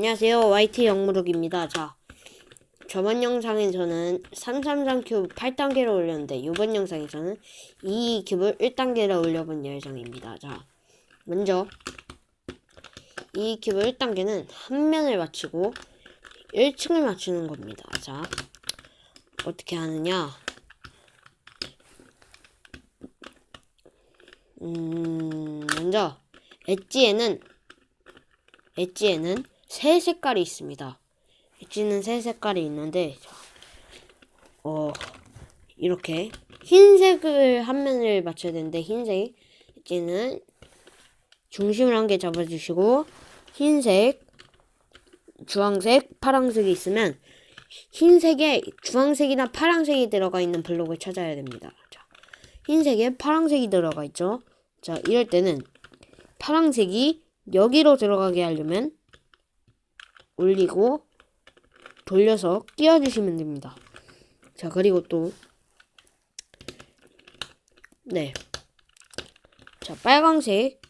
안녕하세요. YT 영무룩입니다. 자, 저번 영상에서는 333 큐브 8단계로 올렸는데 이번 영상에서는 이 큐브를 1단계로 올려본 예정입니다. 자, 먼저 이 큐브 1단계는 한 면을 맞추고 1층을 맞추는 겁니다. 자, 어떻게 하느냐? 음, 먼저 엣지에는 엣지에는 세 색깔이 있습니다. 엣지는 세 색깔이 있는데 자, 어 이렇게 흰색을 한 면을 맞춰야 되는데 흰색 엣지는 중심을 한 개 잡아주시고 흰색, 주황색, 파란색이 있으면 흰색에 주황색이나 파란색이 들어가 있는 블록을 찾아야 됩니다. 자, 흰색에 파란색이 들어가 있죠. 자, 이럴 때는 파란색이 여기로 들어가게 하려면 올리고 돌려서 끼워주시면 됩니다. 자, 그리고 또, 네. 자, 빨강색,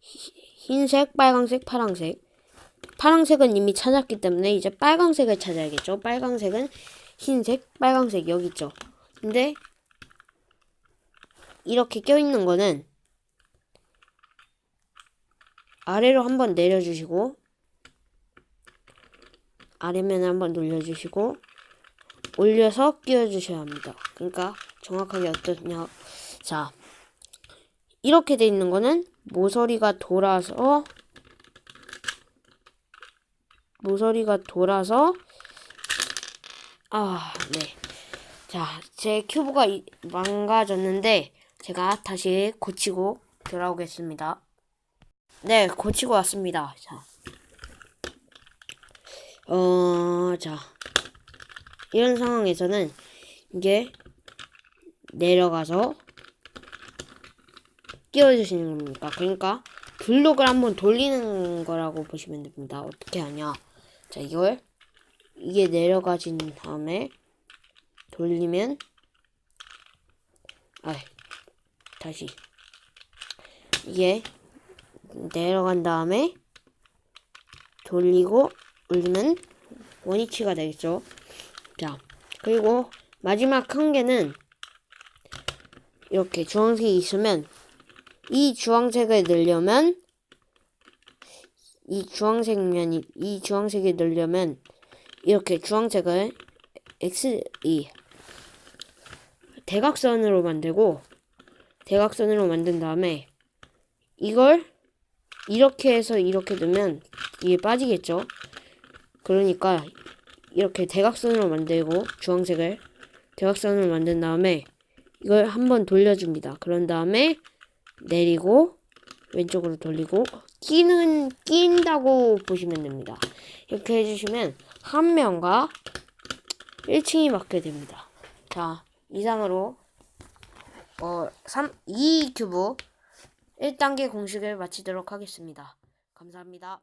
히- 흰색, 빨강색, 파랑색. 파랑색은 이미 찾았기 때문에 이제 빨강색을 찾아야겠죠. 빨강색은 흰색, 빨강색 여기 있죠. 근데 이렇게 껴있는 거는 아래로 한번 내려주시고 아래면을 한번 돌려주시고 올려서 끼워주셔야 합니다. 그러니까 정확하게 어떠냐 자 이렇게 돼 있는 거는 모서리가 돌아서 모서리가 돌아서 아 네. 자, 제 큐브가 이- 망가졌는데 제가 다시 고치고 돌아오겠습니다. 네, 고치고 왔습니다. 자. 어, 자. 이런 상황에서는 이게 내려가서 끼워주시는 겁니다. 그러니까 블록을 한번 돌리는 거라고 보시면 됩니다. 어떻게 하냐. 자, 이걸 이게 내려가진 다음에 돌리면 아 다시 이게 내려간 다음에 돌리고 올리면 원위치가 되겠죠. 자, 그리고 마지막 한 개는 이렇게 주황색이 있으면 이 주황색을 넣으려면 이 주황색 면이 이 주황색을 넣으려면 이렇게 주황색을 x 이 대각선으로 만들고 대각선으로 만든 다음에 이걸 이렇게 해서 이렇게 넣으면 이게 빠지겠죠. 그러니까 이렇게 대각선으로 만들고 주황색을 대각선으로 만든 다음에 이걸 한번 돌려줍니다. 그런 다음에 내리고 왼쪽으로 돌리고 끼는 낀다고 보시면 됩니다. 이렇게 해주시면 한 면과 1층이 맞게 됩니다. 자, 이상으로 어 3, 2 큐브 1단계 공식을 마치도록 하겠습니다. 감사합니다.